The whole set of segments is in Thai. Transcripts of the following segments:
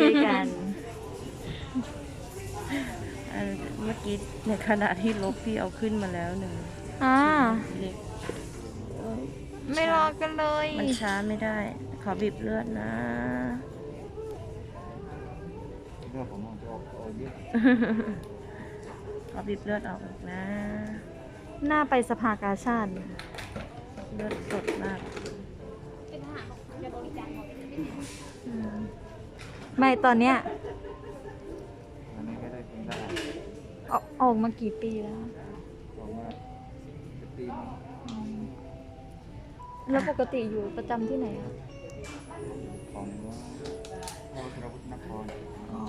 ด้วยกันเอ่อเมื่อกี้ในขณะที่ลบพี่เอาขึ้นมาแล้วหนึ่งอ่าเล็กไม่รอกันเลย มันช้าไม่ได้ ขอบีบเลือดนะเรื่องของมันจะออกออกเยอะขอบีบเลือดออกอีกนะ หน้าไปสภากาชาติเลือดสดมากอืม ไม่ตอนเนี้ยอันนี้ก็ได้กินได้ออกออกมากี่ปีแล้วออกมาจะปีนงอืมแล้วปกติอยู่ประจำที่ไหนอะของพ่อธนวุฒินครอ๋อ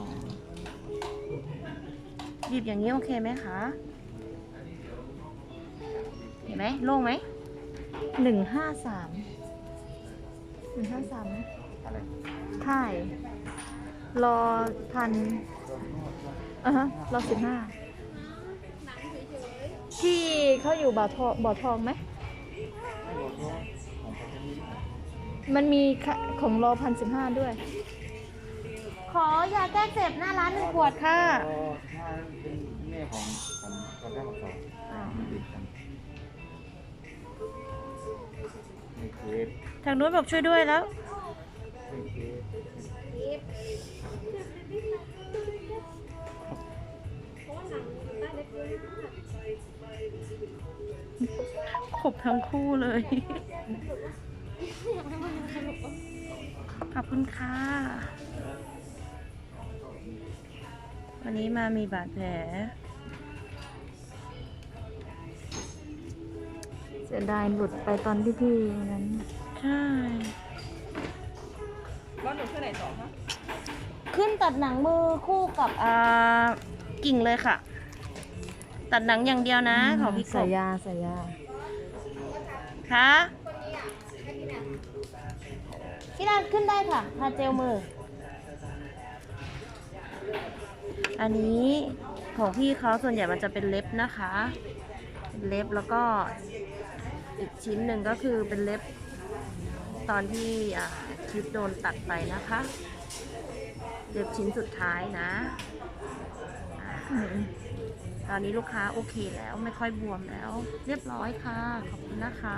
บีบอย่างนี้โอเคไหมคะ เห็นไหมโล่งไหมหนึ่งห้าสามหนึ่งห้าสามอะไรค่าย รอพันอะฮะรอสิบห้าที่เขาอยู่บ่อทองบ่อทองไหมไม่บอกว่าของพันธมิตรมันมีค่ะของรอพันสิบห้าด้วย ขอยาแก้เจ็บหน้าร้านหนึ่งขวดค่ะก็ถ้าเป็นแม่ของของกองทัพบกสองอ๋อมันติดกันในเคส ทางนู้นบอกช่วยด้วยแล้ว ขบทั้งคู่เลย ขอบคุณค่ะ วันนี้มามีบาดแผลเสียดายหลุดไปตอนที่พี่นั้น ใช่ขึ้นตัดหนังมือคู่กับอ่ากิ่งเลยค่ะ ตัดหนังอย่างเดียวนะ ของพี่กสายบยาสายยาคะพี่นันขึ้นได้ค่ะทาเจลมือ อันนี้ของพี่เขาส่วนใหญ่มันจะเป็นเล็บนะคะเป็นเล็บแล้วก็อีกชิ้นหนึ่งก็คือเป็นเล็บ ตอนที่อะคลิปโดนตัดไปนะคะ เล็บชิ้นสุดท้ายนะอ่า ตอนนี้ลูกค้าโอเคแล้วไม่ค่อยบวมแล้ว เรียบร้อยค่ะ ขอบคุณนะคะ